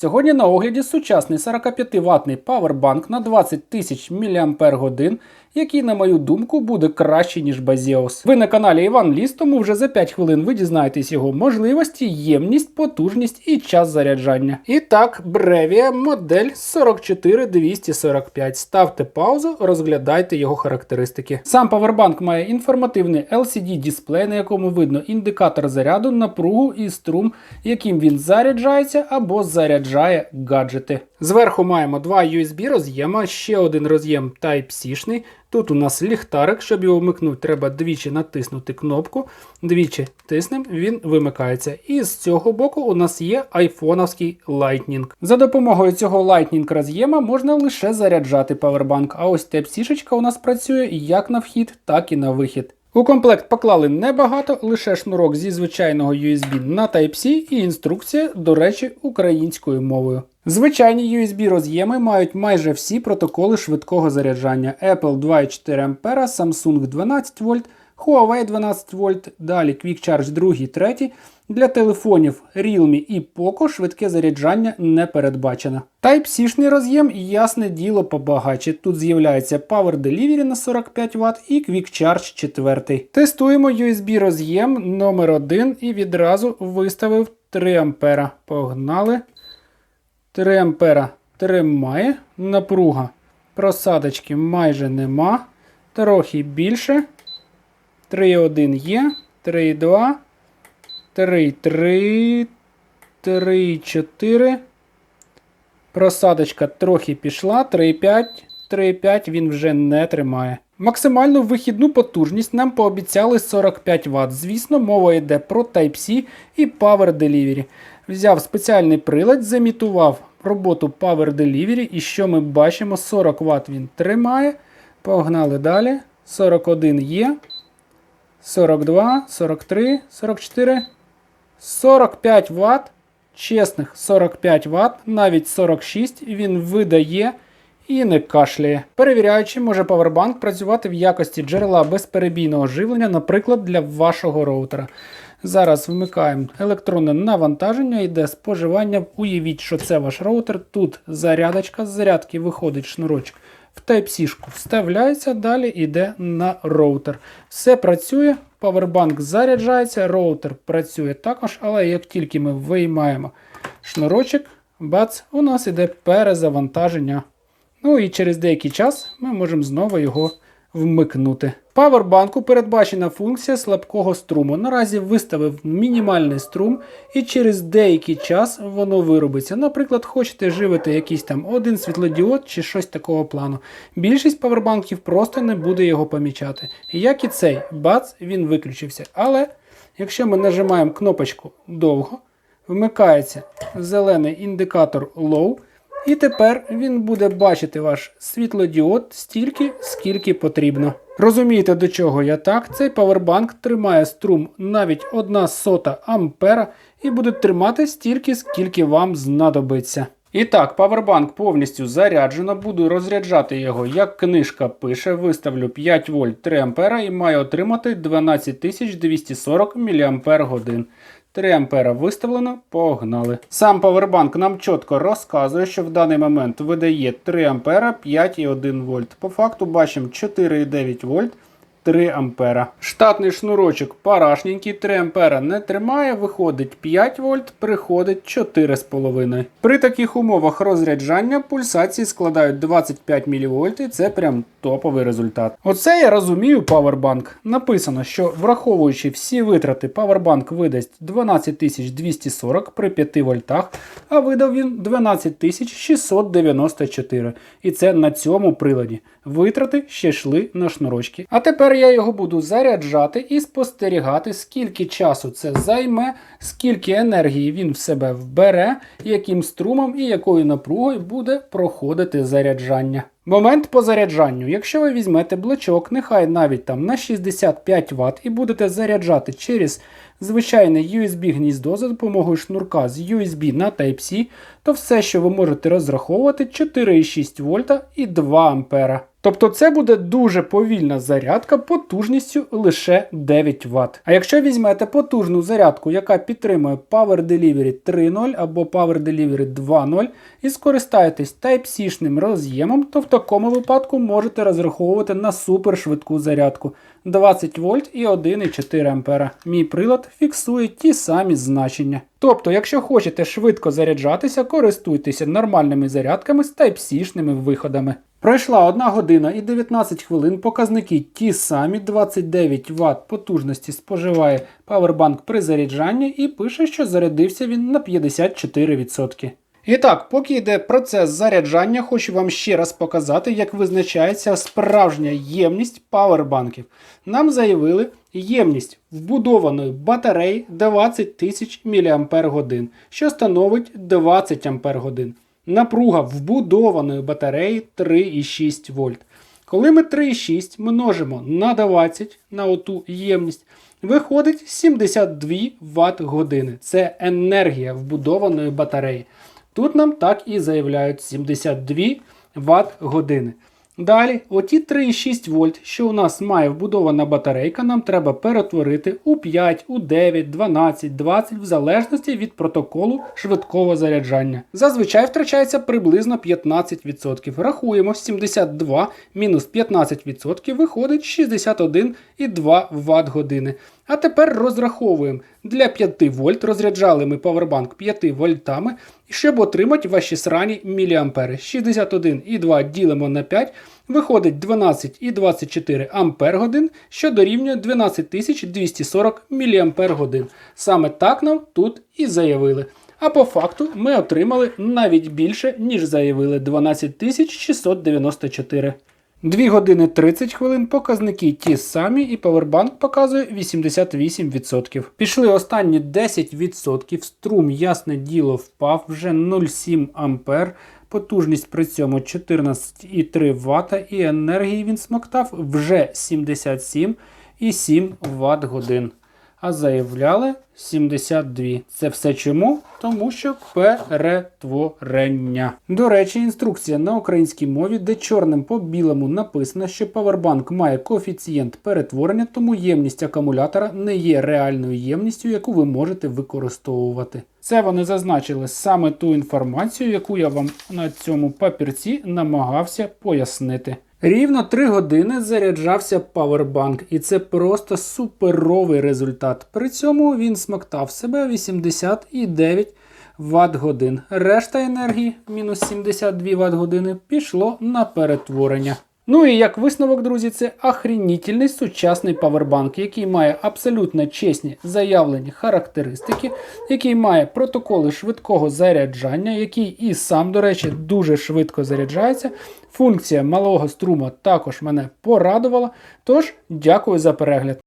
Сьогодні на огляді сучасний 45-ваттний павербанк на 20 тисяч мАч, який, на мою думку, буде краще, ніж Базіос. Ви на каналі Іван Ліс, тому вже за 5 хвилин ви дізнаєтесь його можливості, ємність, потужність і час заряджання. І так, Brevia модель 44245. Ставте паузу, розглядайте його характеристики. Сам павербанк має інформативний LCD-дисплей, на якому видно індикатор заряду, напругу і струм, яким він заряджається або заряджає гаджети. Зверху маємо два USB роз'єма, ще один роз'єм Type-C-шний. Тут у нас ліхтарик, щоб його вмикнути, треба двічі натиснути кнопку. Двічі тиснемо, він вимикається. І з цього боку у нас є айфоновський Lightning. За допомогою цього Lightning роз'єма можна лише заряджати павербанк. А ось Type-C у нас працює як на вхід, так і на вихід. У комплект поклали небагато, лише шнурок зі звичайного USB на Type-C і інструкція, до речі, українською мовою. Звичайні USB роз'єми мають майже всі протоколи швидкого заряджання Apple 2,4 А, Samsung 12 вольт, Huawei 12 вольт, далі Quick Charge 2, 3. Для телефонів Realme і Poco швидке заряджання не передбачено. Type-C-шний роз'єм, ясне діло, побагаче. Тут з'являється Power Delivery на 45 Вт і Quick Charge 4. Тестуємо USB роз'єм номер 1 і відразу виставив 3 А. Погнали. 3 ампера тримає. Напруга просадочки майже нема. Трохи більше. 3,1 є. 3,2. 3,3. 3,4. Просадочка трохи пішла. 3,5. 3,5 він вже не тримає. Максимальну вихідну потужність нам пообіцяли 45 Вт. Звісно, мова йде про Type-C і Power Delivery. Взяв спеціальний прилад, замітував роботу Power Delivery, і що ми бачимо, 40 Вт він тримає. Погнали далі. 41 є. 42, 43, 44, 45 Вт. Чесних 45 Вт, навіть 46 він видає і не кашляє. Перевіряючи, може Powerbank працювати в якості джерела безперебійного живлення, наприклад, для вашого роутера. Зараз вмикаємо електронне навантаження, йде споживання. Уявіть, що це ваш роутер. Тут зарядочка, з зарядки виходить шнурочок в Type-C вставляється, далі йде на роутер. Все працює, Powerbank заряджається, роутер працює також, але як тільки ми виймаємо шнурочок, бац, у нас іде перезавантаження. Ну і через деякий час ми можемо знову його вмикнути. Павербанку передбачена функція слабкого струму. Наразі виставив мінімальний струм, і через деякий час воно виробиться. Наприклад, хочете живити якийсь там один світлодіод чи щось такого плану. Більшість павербанків просто не буде його помічати. Як і цей, бац, він виключився. Але якщо ми нажимаємо кнопочку довго, вмикається зелений індикатор Low. І тепер він буде бачити ваш світлодіод стільки, скільки потрібно. Розумієте, до чого я так? Цей павербанк тримає струм навіть 1 сота ампера і буде тримати стільки, скільки вам знадобиться. І так, павербанк повністю заряджено, буду розряджати його, як книжка пише, виставлю 5 вольт 3 ампера і маю отримати 12240 мАч. 3 ампера виставлено, погнали. Сам павербанк нам чітко розказує, що в даний момент видає 3 ампера 5,1 вольт. По факту бачимо 4,9 вольт. 3 ампера. Штатний шнурочок парашненький, 3 ампера не тримає, виходить 5 вольт, приходить 4,5. При таких умовах розряджання пульсації складають 25 мВ і це прям топовий результат. Оце я розумію Powerbank. Написано, що враховуючи всі витрати, Powerbank видасть 12240 при 5 вольтах, а видав він 12694. І це на цьому приладі. Витрати ще йшли на шнурочки. А тепер я його буду заряджати і спостерігати, скільки часу це займе, скільки енергії він в себе вбере, яким струмом і якою напругою буде проходити заряджання. Момент по заряджанню. Якщо ви візьмете блочок, нехай навіть там на 65 Вт і будете заряджати через звичайне USB-гніздо за допомогою шнурка з USB на Type-C, то все, що ви можете розраховувати, 4,6 вольта і 2 ампера. Тобто це буде дуже повільна зарядка потужністю лише 9 Вт. А якщо візьмете потужну зарядку, яка підтримує Power Delivery 3.0 або Power Delivery 2.0 і скористаєтесь Type-C-шним роз'ємом, то в такому випадку можете розраховувати на супершвидку зарядку 20 вольт і 1,4 А. Мій прилад фіксує ті самі значення. Тобто, якщо хочете швидко заряджатися, користуйтеся нормальними зарядками з Type-C-шними виходами. Пройшла 1 година і 19 хвилин. Показники ті самі 29 Вт потужності споживає Powerbank при заряджанні і пише, що зарядився він на 54%. І так, поки йде процес заряджання, хочу вам ще раз показати, як визначається справжня ємність павербанків. Нам заявили ємність вбудованої батареї 20 тисяч мАч, що становить 20 Ах. Напруга вбудованої батареї 3,6 вольт. Коли ми 3,6 множимо на 20 на оту ємність, виходить 72 Вт години. Це енергія вбудованої батареї. Тут нам так і заявляють 72 Вт години. Далі, оті 3,6 вольт, що у нас має вбудована батарейка, нам треба перетворити у 5, у 9, 12, 20, в залежності від протоколу швидкого заряджання. Зазвичай втрачається приблизно 15%. Рахуємо 72 мінус 15% виходить 61,2 Вт години. А тепер розраховуємо. Для 5 вольт розряджали ми павербанк 5 вольтами, щоб отримати ваші срані міліампери. 61,2 ділимо на 5, виходить 12,24 ампер годин, що дорівнює 12240 міліампер годин. Саме так нам тут і заявили. А по факту ми отримали навіть більше, ніж заявили 12694. 2 години 30 хвилин, показники ті самі, і Powerbank показує 88%. Пішли останні 10%, струм, ясне діло, впав вже 0,7 ампер. потужність при цьому 14,3 Вт, і енергії він смоктав вже 77,7 Вт годин. А заявляли 72. Це все чому? Тому що перетворення. До речі, інструкція на українській мові, де чорним по білому написано, що Powerbank має коефіцієнт перетворення, тому ємність акумулятора не є реальною ємністю, яку ви можете використовувати. Це вони зазначили саме ту інформацію, яку я вам на цьому папірці намагався пояснити. Рівно 3 години заряджався павербанк, і це просто суперовий результат. При цьому він смоктав себе 89 Вт годин. Решта енергії, мінус 72 Вт години, пішло на перетворення. Ну і як висновок, друзі, це охренітельний сучасний павербанк, який має абсолютно чесні заявлені характеристики, який має протоколи швидкого заряджання, який і сам, до речі, дуже швидко заряджається. Функція малого струму також мене порадувала. Тож, дякую за перегляд.